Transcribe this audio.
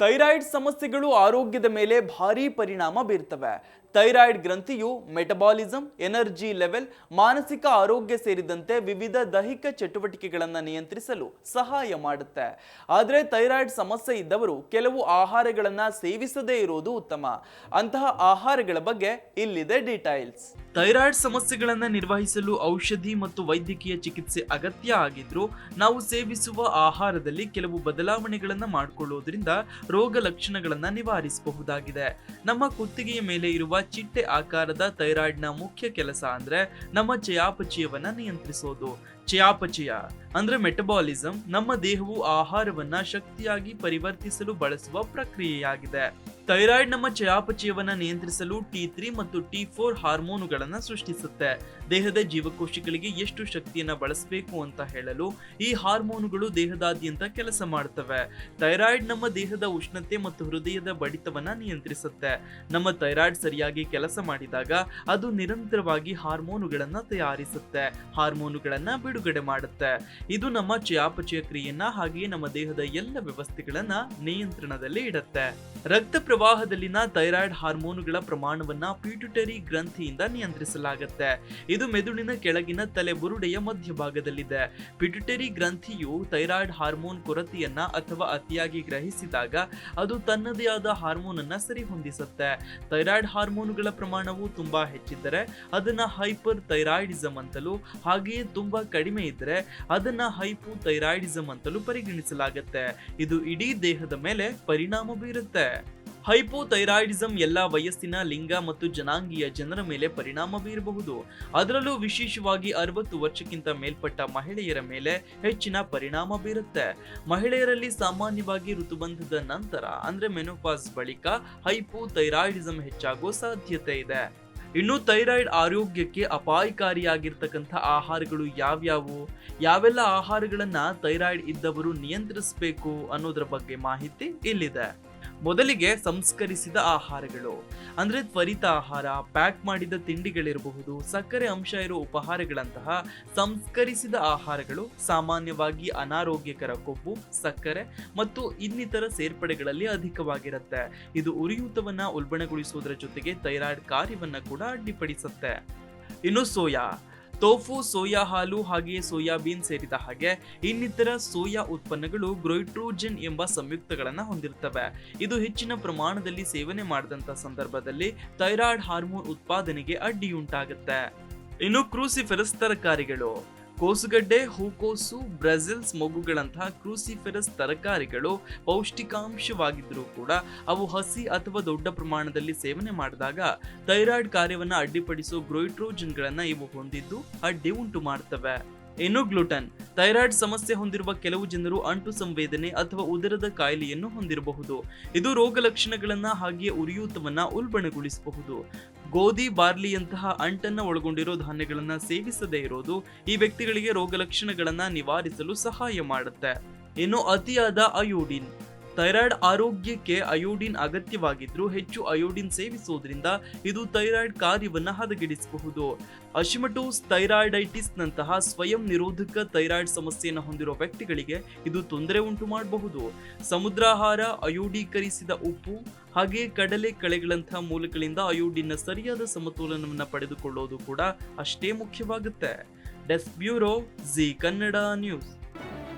Thyroid ಸಮಸ್ಯೆಗಳು ಆರೋಗ್ಯದ ಮೇಲೆ ಭಾರಿ ಪರಿಣಾಮ ಬೀರ್ತವೆ. ಥೈರಾಯ್ಡ್ ಗ್ರಂಥಿಯು ಮೆಟಬಾಲಿಸಮ್ ಎನರ್ಜಿ ಲೆವೆಲ್, ಮಾನಸಿಕ ಆರೋಗ್ಯ ಸೇರಿದಂತೆ ವಿವಿಧ ದೈಹಿಕ ಚಟುವಟಿಕೆಗಳನ್ನು ನಿಯಂತ್ರಿಸಲು ಸಹಾಯ ಮಾಡುತ್ತೆ. ಆದರೆ ಥೈರಾಯ್ಡ್ ಸಮಸ್ಯೆ ಇದ್ದವರು ಕೆಲವು ಆಹಾರಗಳನ್ನು ಸೇವಿಸದೇ ಇರುವುದು ಉತ್ತಮ. ಅಂತಹ ಆಹಾರಗಳ ಬಗ್ಗೆ ಇಲ್ಲಿದೆ ಡೀಟೈಲ್ಸ್. ಥೈರಾಯ್ಡ್ ಸಮಸ್ಯೆಗಳನ್ನು ನಿರ್ವಹಿಸಲು ಔಷಧಿ ಮತ್ತು ವೈದ್ಯಕೀಯ ಚಿಕಿತ್ಸೆ ಅಗತ್ಯ ಆಗಿದ್ರೂ ನಾವು ಸೇವಿಸುವ ಆಹಾರದಲ್ಲಿ ಕೆಲವು ಬದಲಾವಣೆಗಳನ್ನು ಮಾಡಿಕೊಳ್ಳುವುದರಿಂದ ರೋಗ ಲಕ್ಷಣಗಳನ್ನು ನಿವಾರಿಸಬಹುದಾಗಿದೆ. ನಮ್ಮ ಕುತ್ತಿಗೆಯ ಮೇಲೆ ಇರುವ ಚಿಟ್ಟೆ ಆಕಾರದ ಥೈರಾಯ್ಡ್ನ ಮುಖ್ಯ ಕೆಲಸ ಅಂದ್ರೆ ನಮ್ಮ ಚಯಾಪಚಯವನ್ನ ನಿಯಂತ್ರಿಸೋದು. ಚಯಾಪಚಯ, ಅಂದ್ರೆ ಮೆಟಬಾಲಿಸಂ, ನಮ್ಮ ದೇಹವು ಆಹಾರವನ್ನ ಶಕ್ತಿಯಾಗಿ ಪರಿವರ್ತಿಸಲು ಬಳಸುವ ಪ್ರಕ್ರಿಯೆಯಾಗಿದೆ. ಥೈರಾಯ್ಡ್ ನಮ್ಮ ಚಯಾಪಚಯವನ್ನ ನಿಯಂತ್ರಿಸಲು ಟಿ ತ್ರೀ ಮತ್ತು ಟಿ ಫೋರ್ ಹಾರ್ಮೋನುಗಳನ್ನ ಸೃಷ್ಟಿಸುತ್ತೆ. ದೇಹದ ಜೀವಕೋಶಗಳಿಗೆ ಎಷ್ಟು ಶಕ್ತಿಯನ್ನ ಬಳಸಬೇಕು ಅಂತ ಹೇಳಲು ಈ ಹಾರ್ಮೋನುಗಳು ದೇಹದಾದ್ಯಂತ ಕೆಲಸ ಮಾಡುತ್ತವೆ ಥೈರಾಯ್ಡ್ ನಮ್ಮ ದೇಹದ ಉಷ್ಣತೆ ಮತ್ತು ಹೃದಯದ ಬಡಿತವನ್ನ ನಿಯಂತ್ರಿಸುತ್ತೆ. ನಮ್ಮ ಥೈರಾಯ್ಡ್ ಸರಿಯಾಗಿ ಕೆಲಸ ಮಾಡಿದಾಗ ಅದು ನಿರಂತರವಾಗಿ ಹಾರ್ಮೋನುಗಳನ್ನ ತಯಾರಿಸುತ್ತೆ. ಹಾರ್ಮೋನುಗಳನ್ನ ಬಿಡುಗಡೆ ಮಾಡುತ್ತೆ. ಇದು ನಮ್ಮ ಚಯಾಪಚಯ ಕ್ರಿಯೆಯನ್ನ ಹಾಗೆಯೇ ನಮ್ಮ ದೇಹದ ಎಲ್ಲ ವ್ಯವಸ್ಥೆಗಳನ್ನ ನಿಯಂತ್ರಣದಲ್ಲಿ ಇಡುತ್ತೆ. ರಕ್ತ ಪ್ರವಾಹದಲ್ಲಿನ ಥೈರಾಯ್ಡ್ ಹಾರ್ಮೋನುಗಳ ಪ್ರಮಾಣವನ್ನ ಪ್ಯೂಟುಟರಿ ಗ್ರಂಥಿಯಿಂದ ನಿಯಂತ್ರಿಸಲಾಗುತ್ತೆ. ಇದು ಮೆದುಳಿನ ಕೆಳಗಿನ ತಲೆಬುರುಡೆಯ ಮಧ್ಯಭಾಗದಲ್ಲಿದೆ. ಪಿಟ್ಯುಟರಿ ಗ್ರಂಥಿಯು ಥೈರಾಯ್ಡ್ ಹಾರ್ಮೋನ್ ಕೊರತೆಯನ್ನ ಅಥವಾ ಅತಿಯಾಗಿ ಗ್ರಹಿಸಿದಾಗ ಅದು ತನ್ನದೇ ಆದ ಹಾರ್ಮೋನ್ ಅನ್ನ ಸರಿಹೊಂದಿಸುತ್ತೆ. ಥೈರಾಯ್ಡ್ ಹಾರ್ಮೋನುಗಳ ಪ್ರಮಾಣವು ತುಂಬಾ ಹೆಚ್ಚಿದ್ದರೆ ಅದನ್ನ ಹೈಪರ್ ಥೈರಾಯ್ಡಿಸಮ್ ಅಂತಲೂ ಹಾಗೆಯೇ ತುಂಬಾ ಇದ್ದರೆ ಅದನ್ನ ಹೈಪೋ ಥೈರಾಯ್ಡಿಸಮ್ ಅಂತಲೂ ಪರಿಗಣಿಸಲಾಗುತ್ತೆ. ಇದು ಇಡೀ ದೇಹದ ಮೇಲೆ ಪರಿಣಾಮ ಬೀರುತ್ತೆ. ಹೈಪೋಥೈರಾಯ್ಡಿಸಮ್ ಎಲ್ಲ ವಯಸ್ಸಿನ ಲಿಂಗ ಮತ್ತು ಜನಾಂಗೀಯ ಜನರ ಮೇಲೆ ಪರಿಣಾಮ ಬೀರಬಹುದು. ಅದರಲ್ಲೂ ವಿಶೇಷವಾಗಿ ಅರವತ್ತು ವರ್ಷಕ್ಕಿಂತ ಮೇಲ್ಪಟ್ಟ ಮಹಿಳೆಯರ ಮೇಲೆ ಹೆಚ್ಚಿನ ಪರಿಣಾಮ ಬೀರುತ್ತೆ. ಮಹಿಳೆಯರಲ್ಲಿ ಸಾಮಾನ್ಯವಾಗಿ ಋತುಬಂಧದ ನಂತರ, ಅಂದ್ರೆ ಮೆನೋಪಾಸ್ ಬಳಿಕ ಹೈಪೋಥೈರಾಯ್ಡಿಸಮ್ ಹೆಚ್ಚಾಗುವ ಸಾಧ್ಯತೆ ಇದೆ. ಇನ್ನು ಥೈರಾಯ್ಡ್ ಆರೋಗ್ಯಕ್ಕೆ ಅಪಾಯಕಾರಿಯಾಗಿರ್ತಕ್ಕಂಥ ಆಹಾರಗಳು ಯಾವ್ಯಾವು? ಯಾವೆಲ್ಲ ಆಹಾರಗಳನ್ನು ಥೈರಾಯ್ಡ್ ಇದ್ದವರು ನಿಯಂತ್ರಿಸಬೇಕು ಅನ್ನೋದ್ರ ಬಗ್ಗೆ ಮಾಹಿತಿ ಇಲ್ಲಿದೆ. ಮೊದಲಿಗೆ ಸಂಸ್ಕರಿಸಿದ ಆಹಾರಗಳು. ಅಂದರೆ ತ್ವರಿತ ಆಹಾರ ಪ್ಯಾಕ್ ಮಾಡಿದ ತಿಂಡಿಗಳಿರಬಹುದು, ಸಕ್ಕರೆ ಅಂಶ ಇರುವ ಉಪಹಾರಗಳಂತಹ ಸಂಸ್ಕರಿಸಿದ ಆಹಾರಗಳು ಸಾಮಾನ್ಯವಾಗಿ ಅನಾರೋಗ್ಯಕರ ಕೊಬ್ಬು, ಸಕ್ಕರೆ ಮತ್ತು ಇನ್ನಿತರ ಸೇರ್ಪಡೆಗಳಲ್ಲಿ ಅಧಿಕವಾಗಿರುತ್ತೆ. ಇದು ಉರಿಯೂತವನ್ನ ಉಲ್ಬಣಗೊಳಿಸುವುದರ ಜೊತೆಗೆ ಥೈರಾಯ್ಡ್ ಕಾರ್ಯವನ್ನ ಕೂಡ ಅಡ್ಡಿಪಡಿಸುತ್ತೆ. ಇನ್ನು ಸೋಯಾ. ತೋಫು ಸೋಯಾ ಹಾಲು ಹಾಗೆಯೇ ಸೋಯಾಬೀನ್ ಸೇರಿದ ಹಾಗೆ ಇನ್ನಿತರ ಸೋಯಾ ಉತ್ಪನ್ನಗಳು ಗ್ರೊಯ್ಟ್ರೋಜನ್ ಎಂಬ ಸಂಯುಕ್ತಗಳನ್ನು ಹೊಂದಿರುತ್ತವೆ. ಇದು ಹೆಚ್ಚಿನ ಪ್ರಮಾಣದಲ್ಲಿ ಸೇವನೆ ಮಾಡಿದಂಥ ಸಂದರ್ಭದಲ್ಲಿ ಥೈರಾಯ್ಡ್ ಹಾರ್ಮೋನ್ ಉತ್ಪಾದನೆಗೆ ಅಡ್ಡಿಯುಂಟಾಗುತ್ತೆ. ಇನ್ನು ಕ್ರೂಸಿಫೆರಸ್ ತರಕಾರಿಗಳು. ಕೋಸುಗಡ್ಡೆ, ಹೂಕೋಸು, ಬ್ರೆಜಿಲ್ಸ್ ಮೊಗ್ಗುಗಳಂತಹ ಕ್ರೂಸಿಫೆರಸ್ ತರಕಾರಿಗಳು ಪೌಷ್ಟಿಕಾಂಶವಾಗಿದ್ದರೂ ಕೂಡ ಅವು ಹಸಿ ಅಥವಾ ದೊಡ್ಡ ಪ್ರಮಾಣದಲ್ಲಿ ಸೇವನೆ ಮಾಡಿದಾಗ ಥೈರಾಯ್ಡ್ ಕಾರ್ಯವನ್ನು ಅಡ್ಡಿಪಡಿಸುವ ಗ್ರೋಯ್ಟ್ರೋಜನ್ಗಳನ್ನ ಇವು ಹೊಂದಿದ್ದು ಅಡ್ಡಿ ಉಂಟು ಮಾಡ್ತವೆ. ಇನ್ನು ಗ್ಲುಟನ್, ಥೈರಾಯ್ಡ್ ಸಮಸ್ಯೆ ಹೊಂದಿರುವ ಕೆಲವು ಜನರು ಅಂಟು ಸಂವೇದನೆ ಅಥವಾ ಉದರದ ಕಾಯಿಲೆಯನ್ನು ಹೊಂದಿರಬಹುದು. ಇದು ರೋಗ ಲಕ್ಷಣಗಳನ್ನ ಹಾಗೆಯೇ ಉರಿಯೂತವನ್ನು ಉಲ್ಬಣಗೊಳಿಸಬಹುದು. ಗೋಧಿ ಬಾರ್ಲಿಯಂತಹ ಅಂಟನ್ನ ಒಳಗೊಂಡಿರೋ ಧಾನ್ಯಗಳನ್ನು ಸೇವಿಸದೇ ಇರೋದು ಈ ವ್ಯಕ್ತಿಗಳಿಗೆ ರೋಗ ಲಕ್ಷಣಗಳನ್ನ ನಿವಾರಿಸಲು ಸಹಾಯ ಮಾಡುತ್ತೆ. ಇನ್ನು ಅತಿಯಾದ ಅಯೋಡಿನ್. ಥೈರಾಯ್ಡ್ ಆರೋಗ್ಯಕ್ಕೆ ಅಯೋಡಿನ್ ಅಗತ್ಯವಾಗಿದ್ದರೂ ಹೆಚ್ಚು ಅಯೋಡಿನ್ ಸೇವಿಸುವುದರಿಂದ ಇದು ಥೈರಾಯ್ಡ್ ಕಾರ್ಯವನ್ನು ಹದಗೆಡಿಸಬಹುದು. ಅಶಿಮಟೋಸ್ ಥೈರಾಯ್ಡೈಟಿಸ್ ನಂತಹ ಸ್ವಯಂ ನಿರೋಧಕ ಥೈರಾಯ್ಡ್ ಸಮಸ್ಯೆಯನ್ನು ಹೊಂದಿರುವ ವ್ಯಕ್ತಿಗಳಿಗೆ ಇದು ತೊಂದರೆ ಉಂಟು ಮಾಡಬಹುದು. ಸಮುದ್ರಾಹಾರ ಅಯೋಡೀಕರಿಸಿದ ಉಪ್ಪು ಹಾಗೆ ಕಡಲೆ ಕಳೆಗಳಂತಹ ಮೂಲಗಳಿಂದ ಅಯೋಡಿನ್ನ ಸರಿಯಾದ ಸಮತೋಲನವನ್ನು ಪಡೆದುಕೊಳ್ಳೋದು ಕೂಡ ಅಷ್ಟೇ ಮುಖ್ಯವಾಗುತ್ತೆ. Desk bureau Z Kannada news.